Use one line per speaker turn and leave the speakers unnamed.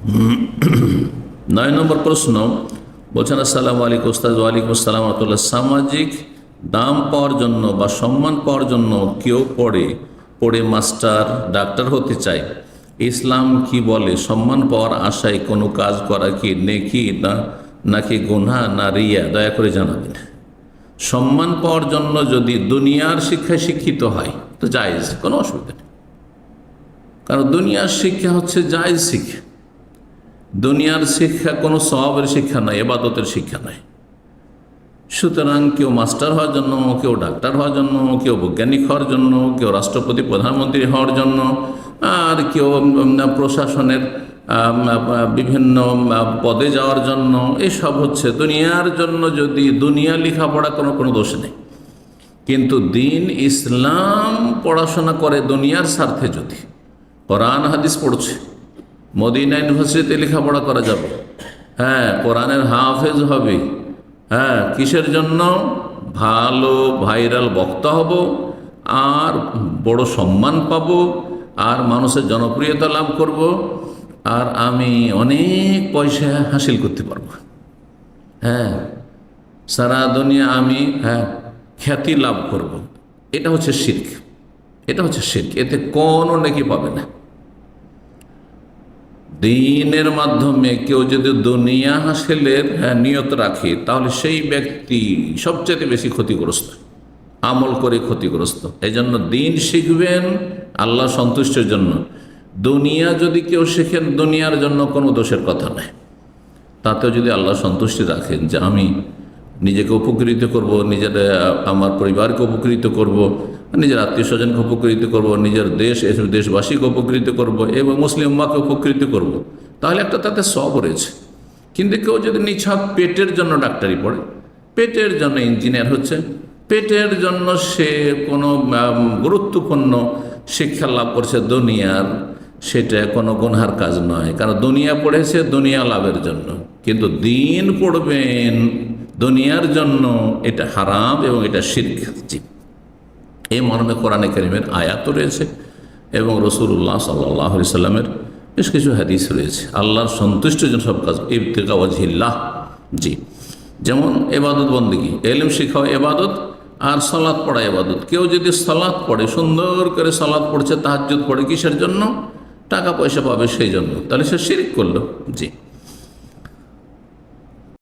নয় নম্বর প্রশ্ন, বলছেন, আসসালামু আলাইকুম ওস্তাদ ওয়ালাইকুম আসসালাম রহমতুল্লাহ। সামাজিক দাম পাওয়ার জন্য বা সম্মান পাওয়ার জন্য কেউ পড়ে পড়ে মাস্টার, ডাক্তার হতে চায়। ইসলাম কি বলে? সম্মান পাওয়ার আশায় কোনো কাজ করা কি নেকি না, নাকি গুনহা না রিয়া? দয়া করে জানাবেন। সম্মান পাওয়ার জন্য যদি দুনিয়ার শিক্ষায় শিক্ষিত হয়, তো জায়েজ, কোনো অসুবিধা নেই। কারণ দুনিয়ার শিক্ষা হচ্ছে জায়েজ শিক্ষা। দুনিয়ার শিক্ষা কোনো স্বভাবের শিক্ষা নয় এবাদতের শিক্ষা নয় সুতরাং কেউ মাস্টার হওয়ার জন্য, কেউ ডাক্তার হওয়ার জন্য, কেউ বৈজ্ঞানিক হওয়ার জন্য, কেউ রাষ্ট্রপতি, প্রধানমন্ত্রী হওয়ার জন্য, আর কেউ প্রশাসনের বিভিন্ন পদে যাওয়ার জন্য, এসব হচ্ছে দুনিয়ার জন্য যদি দুনিয়া লেখাপড়া কোনো কোনো দোষ নেই। কিন্তু দিন ইসলাম পড়াশোনা করে দুনিয়ার স্বার্থে যদি, কোরআন, হাদিস পড়ছে মদিনা ইউনিভার্সিটিতে লেখাপড়া করা যাবে। হ্যাঁ কোরআনের হাফেজ হবে। হ্যাঁ কিসের জন্য? ভালো ভাইরাল বক্তা হব, আর বড় সম্মান পাব, আর মানুষের জনপ্রিয়তা লাভ করব, আর আমি অনেক পয়সা হাসিল করতে পারব। হ্যাঁ সারা দুনিয়া আমি হ্যাঁ খ্যাতি লাভ করব। এটা হচ্ছে শির্ক। এটা হচ্ছে শির্ক। এতে কোনো নাকি পাবে না। দিনের মাধ্যমে কেউ যদি দুনিয়া হাসিলের হ্যাঁ, নিয়ত রাখে তাহলে সেই ব্যক্তি সবচেয়ে বেশি ক্ষতিগ্রস্ত আমল করে ক্ষতিগ্রস্ত। এই জন্য দিন শিখবেন আল্লাহ সন্তুষ্টের জন্য। দুনিয়া যদি কেউ শেখেন দুনিয়ার জন্য কোনো দোষের কথা নেই। তাতেও যদি আল্লাহ সন্তুষ্টি রাখেন যে আমি নিজেকে উপকৃত করব নিজের আমার পরিবারকে উপকৃত করব নিজের আত্মীয় স্বজনকে উপকৃত করব, নিজের দেশ, এসব দেশবাসীকে উপকৃত করব এবং মুসলিম উম্মাকে উপকৃত করব। তাহলে একটা তাতে সব রয়েছে। কিন্তু কেউ যদি নিছক পেটের জন্য ডাক্তারি পড়ে, পেটের জন্য ইঞ্জিনিয়ার হচ্ছে, পেটের জন্য সে কোনো গুরুত্বপূর্ণ শিক্ষা লাভ করছে দুনিয়ার, সেটা কোনো গুনহার কাজ নয়। কারণ দুনিয়া পড়েছে দুনিয়া লাভের জন্য। কিন্তু দিন পড়বেন দুনিয়ার জন্য, এটা হারাম এবং এটা শির্ক এই মর্মে কোরআনে করিমের আয়াত রয়েছে এবং রসুল্লাহ সাল্লাহ সাল্লামের বেশ কিছু হাদিস রয়েছে। আল্লাহর সন্তুষ্টির জন্য সব কাজ ইবতিকা ওয়াজহিল্লাহ। জি, যেমন এবাদত বন্দিগি, এলিম শিখাও এবাদত আর সলাৎ পড়া এবাদত। কেউ যদি সলাৎ পড়ে, সুন্দর করে সলাৎ পড়ছে, তাহাজ্জুদ পড়ে কিসের জন্য? টাকা পয়সা পাবে সেই জন্য। তাহলে সে শিরিক করল। জি।